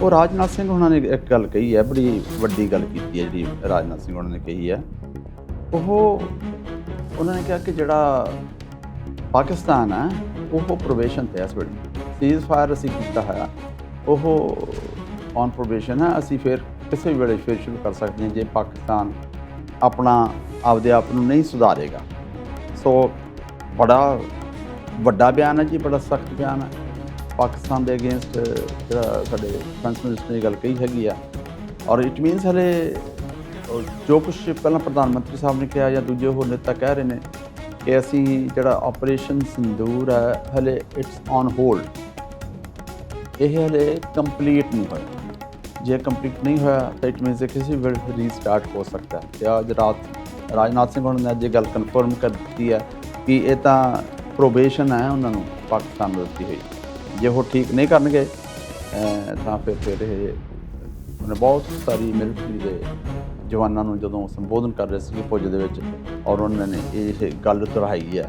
ਉਹ ਰਾਜਨਾਥ ਸਿੰਘ ਉਹਨਾਂ ਨੇ ਇੱਕ ਗੱਲ ਕਹੀ ਹੈ, ਬੜੀ ਵੱਡੀ ਗੱਲ ਕੀਤੀ ਹੈ ਜਿਹੜੀ ਰਾਜਨਾਥ ਸਿੰਘ ਉਹਨਾਂ ਨੇ ਕਹੀ ਹੈ। ਉਹ ਉਹਨਾਂ ਨੇ ਕਿਹਾ ਕਿ ਜਿਹੜਾ ਪਾਕਿਸਤਾਨ ਹੈ, ਉਹ ਪ੍ਰੋਬੇਸ਼ਨ ਤੇ ਹੈ ਇਸ ਵੇਲੇ। ਸੀਜ਼ ਫਾਇਰ ਅਸੀਂ ਕੀਤਾ ਹੋਇਆ। ਉਹ ਔਨ ਪ੍ਰੋਬੇਸ਼ਨ ਹੈ, ਅਸੀਂ ਫਿਰ ਕਿਸੇ ਵੀ ਵੇਲੇ ਫਿਰ ਸ਼ੁਰੂ ਕਰ ਸਕਦੇ ਹਾਂ ਜੇ ਪਾਕਿਸਤਾਨ ਆਪਣਾ ਆਪਦੇ ਆਪ ਨੂੰ ਨਹੀਂ ਸੁਧਾਰੇਗਾ। ਸੋ ਬੜਾ ਵੱਡਾ ਬਿਆਨ ਹੈ ਜੀ, ਬੜਾ ਸਖਤ ਬਿਆਨ ਹੈ। ਪਾਕਿਸਤਾਨ ਦੇ ਅਗੇਂਸਟ ਜਿਹੜਾ ਸਾਡੇ ਡਿਫੈਂਸ ਮਿਨਿਸਟਰ ਨੇ ਗੱਲ ਕਹੀ ਹੈਗੀ ਆ। ਔਰ ਇਟ ਮੀਨਸ ਹਲੇ ਜੋ ਕੁਝ ਪਹਿਲਾਂ ਪ੍ਰਧਾਨ ਮੰਤਰੀ ਸਾਹਿਬ ਨੇ ਕਿਹਾ ਜਾਂ ਦੂਜੇ ਹੋਰ ਨੇਤਾ ਕਹਿ ਰਹੇ ਨੇ ਕਿ ਅਸੀਂ ਜਿਹੜਾ ਆਪਰੇਸ਼ਨ ਸਿੰਦੂਰ ਹੈ, ਹਲੇ ਇਟਸ ਔਨ ਹੋਲਡ ਇਹ ਹਲੇ ਕੰਪਲੀਟ ਨਹੀਂ ਹੋਇਆ। ਜੇ ਕੰਪਲੀਟ ਨਹੀਂ ਹੋਇਆ, ਤਾਂ ਇਟ ਮੀਨਸ ਕਿਸੇ ਵੀ ਵੇਲੇ ਰੀਸਟਾਰਟ ਹੋ ਸਕਦਾ ਹੈ। ਤੇ ਅੱਜ ਰਾਤ ਰਾਜਨਾਥ ਸਿੰਘ ਉਹਨਾਂ ਨੇ ਅੱਜ ਇਹ ਗੱਲ ਕਨਫਰਮ ਕਰ ਦਿੱਤੀ ਹੈ ਕਿ ਇਹ ਤਾਂ ਪ੍ਰੋਬੇਸ਼ਨ ਹੈ ਉਹਨਾਂ ਨੂੰ ਪਾਕਿਸਤਾਨ ਨੂੰ ਦਿੱਤੀ ਹੋਈ। ਜੇ ਉਹ ਠੀਕ ਨਹੀਂ ਕਰਨਗੇ ਤਾਂ ਫਿਰ ਫਿਰ ਇਹ ਬਹੁਤ ਸਾਰੀ ਮਿਲਟਰੀ ਦੇ ਜਵਾਨਾਂ ਨੂੰ ਜਦੋਂ ਸੰਬੋਧਨ ਕਰ ਰਹੇ ਸੀ ਫੌਜ ਦੇ ਵਿੱਚ ਔਰ ਉਹਨਾਂ ਨੇ ਇਹ ਗੱਲ ਦੁਹਰਾਈ ਹੈ